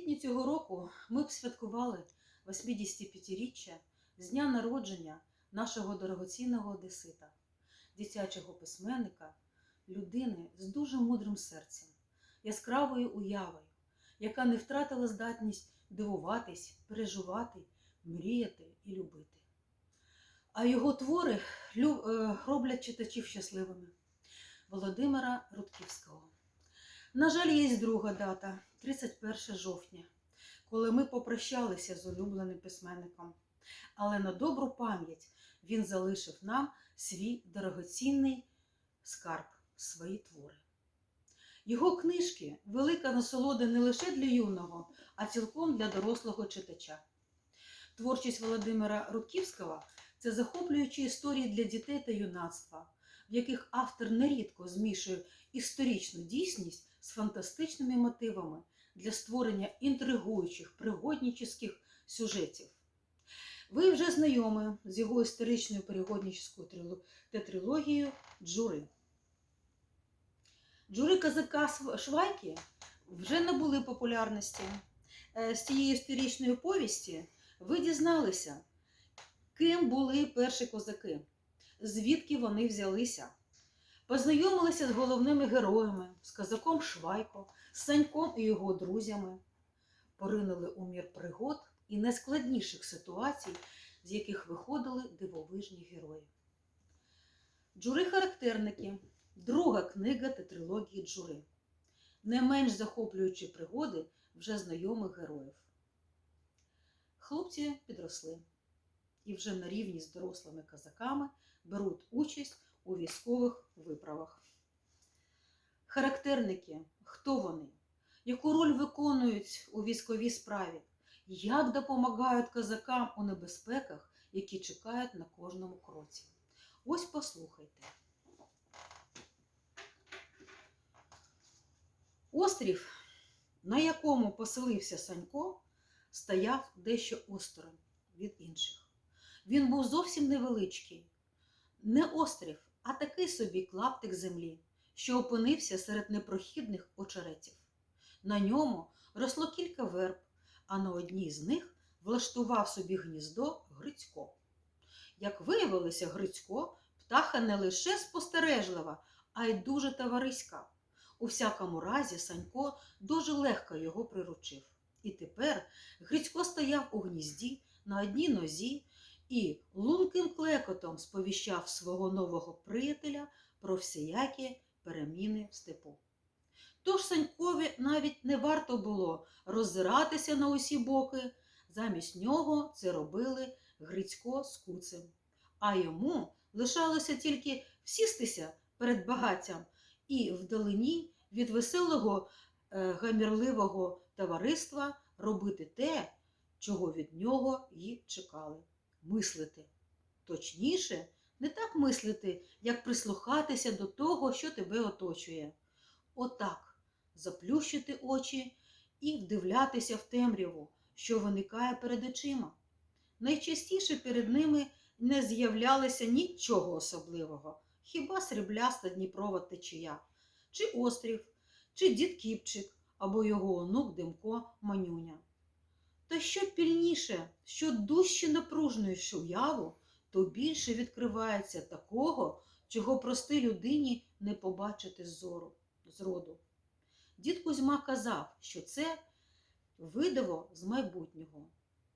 квітні цього року ми б святкували 85-річчя з дня народження нашого дорогоцінного одесита, дитячого письменника, людини з дуже мудрим серцем, яскравою уявою, яка не втратила здатність дивуватись, переживати, мріяти і любити. А його твори е, роблять читачів щасливими Володимира Рудківського. На жаль, є друга дата 31 жовтня, коли ми попрощалися з улюбленим письменником. Але на добру пам'ять він залишив нам свій дорогоцінний скарб, свої твори. Його книжки велика насолода не лише для юного, а цілком для дорослого читача. Творчість Володимира Рудківського це захоплюючі історії для дітей та юнацтва, в яких автор нерідко змішує історичну дійсність з фантастичними мотивами для створення інтригуючих пригоднічних сюжетів. Ви вже знайомі з його історичною пригоднічською тетрилогією Джури. Джури казака Швайки вже набули популярності. Е, З цієї історичної повісті ви дізналися, ким були перші козаки, звідки вони взялися. Познайомилися з головними героями, з козаком Швайко, з Саньком і його друзями, поринули у мір пригод і найскладніших ситуацій, з яких виходили дивовижні герої. Джури характерники друга книга тетрилогії Джури. Не менш захоплюючі пригоди вже знайомих героїв. Хлопці підросли і вже на рівні з дорослими козаками беруть участь у військових виправах. Характерники, хто вони, яку роль виконують у військовій справі, як допомагають козакам у небезпеках, які чекають на кожному кроці. Ось послухайте. Острів, на якому поселився Санько, стояв дещо осторонь від інших. Він був зовсім невеличкий, не острів, а такий собі клаптик землі, що опинився серед непрохідних очеретів. На ньому росло кілька верб, а на одній з них влаштував собі гніздо Грицько. Як виявилося, Грицько птаха не лише спостережлива, а й дуже товариська. У всякому разі, Санько дуже легко його приручив. І тепер Грицько стояв у гнізді на одній нозі і лунким клекотом сповіщав свого нового приятеля про всіякі переміни в степу. Тож Санькові навіть не варто було роззиратися на усі боки, замість нього це робили Грицько з куцем. А йому лишалося тільки всістися перед багаттям і вдалині від веселого е, гамірливого товариства робити те, чого від нього й чекали мислити. Точніше, не так мислити, як прислухатися до того, що тебе оточує. Отак заплющити очі і вдивлятися в темряву, що виникає перед очима. Найчастіше перед ними не з'являлося нічого особливого, хіба срібляста Дніпрова течія, чи острів, чи дід Кіпчик або його онук Демко Манюня. Та що пільніше, що дужче напружнуєш уяву, то більше відкривається такого, чого простій людині не побачити зору, зроду. Дід Кузьма казав, що це видиво з майбутнього.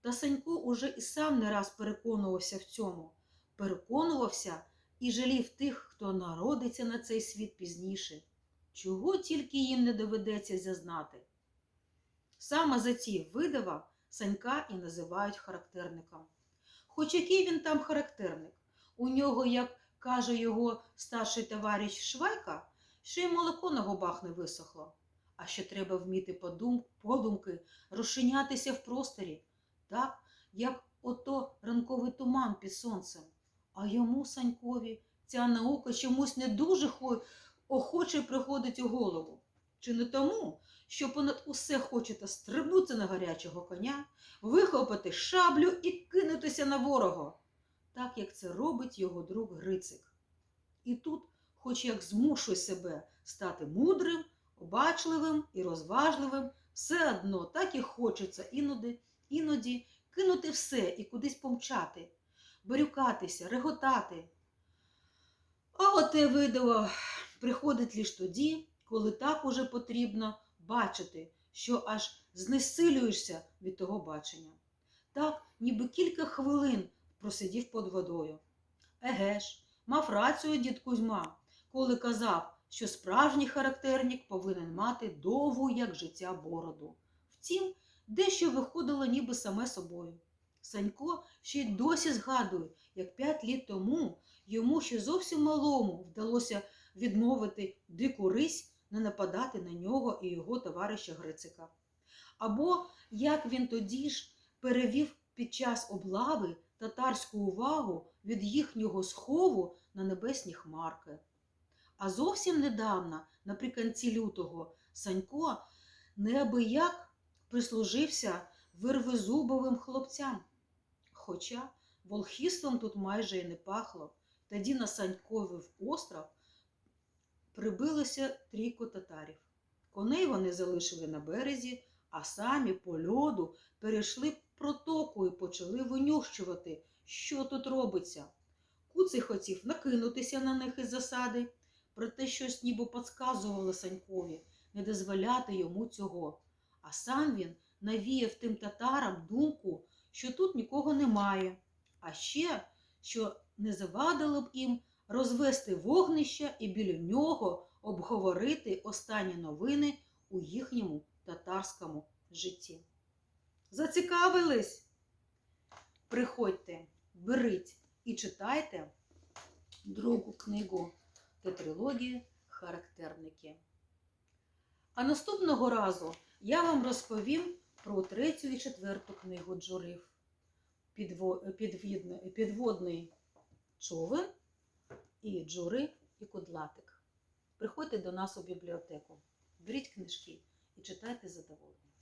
Та Санько уже і сам не раз переконувався в цьому, переконувався і жалів тих, хто народиться на цей світ пізніше, чого тільки їм не доведеться зазнати. Саме за ці видива Санька і називають характерником. Хоч який він там характерник, у нього, як каже його старший товариш Швайка, ще й молоко на губах не висохло. А ще треба вміти подум... подумки розчинятися в просторі, так, як ото ранковий туман під сонцем. А йому, Санькові, ця наука чомусь не дуже хо... охоче приходить у голову. Чи не тому, що понад усе хочете стрибнути на гарячого коня, вихопити шаблю і кинутися на ворога, так як це робить його друг Грицик. І тут, хоч як змушуй себе стати мудрим, обачливим і розважливим, Все одно так і хочеться іноді, іноді кинути все і кудись помчати, барюкатися, реготати. А оте видео приходить лише тоді, коли так уже потрібно бачити, що аж знесилюєшся від того бачення. Так, ніби кілька хвилин просидів під водою. Еге ж, мав рацію дід Кузьма, коли казав, що справжній характерник повинен мати довгу, як життя, бороду. Втім, дещо виходило ніби саме собою. Санько ще й досі згадує, як п'ять літ тому йому ще зовсім малому вдалося відмовити дику рись не нападати на нього і його товариша Грицика. Або як він тоді ж перевів під час облави татарську увагу від їхнього схову на небесні хмарки. А зовсім недавно, наприкінці лютого, Санько неабияк прислужився вирвезубовим хлопцям. Хоча волхістом тут майже і не пахло, тоді на Санькові в остров прибилося трійко татарів. Коней вони залишили на березі, а самі по льоду перейшли протоку і почали винюхчувати, що тут робиться. Куций хотів накинутися на них із засади, проте щось ніби подсказувало Санькові не дозволяти йому цього. А сам він навіяв тим татарам думку, що тут нікого немає, а ще, що не завадило б їм розвести вогнище і біля нього обговорити останні новини у їхньому татарському житті. Зацікавились? Приходьте, беріть і читайте другу книгу тетрилогії Характерники. А наступного разу я вам розповім про третю і четверту книгу підвідне- Підводний човен і джури, і Кудлатик. Приходьте до нас у бібліотеку, беріть книжки і читайте з задоволенням.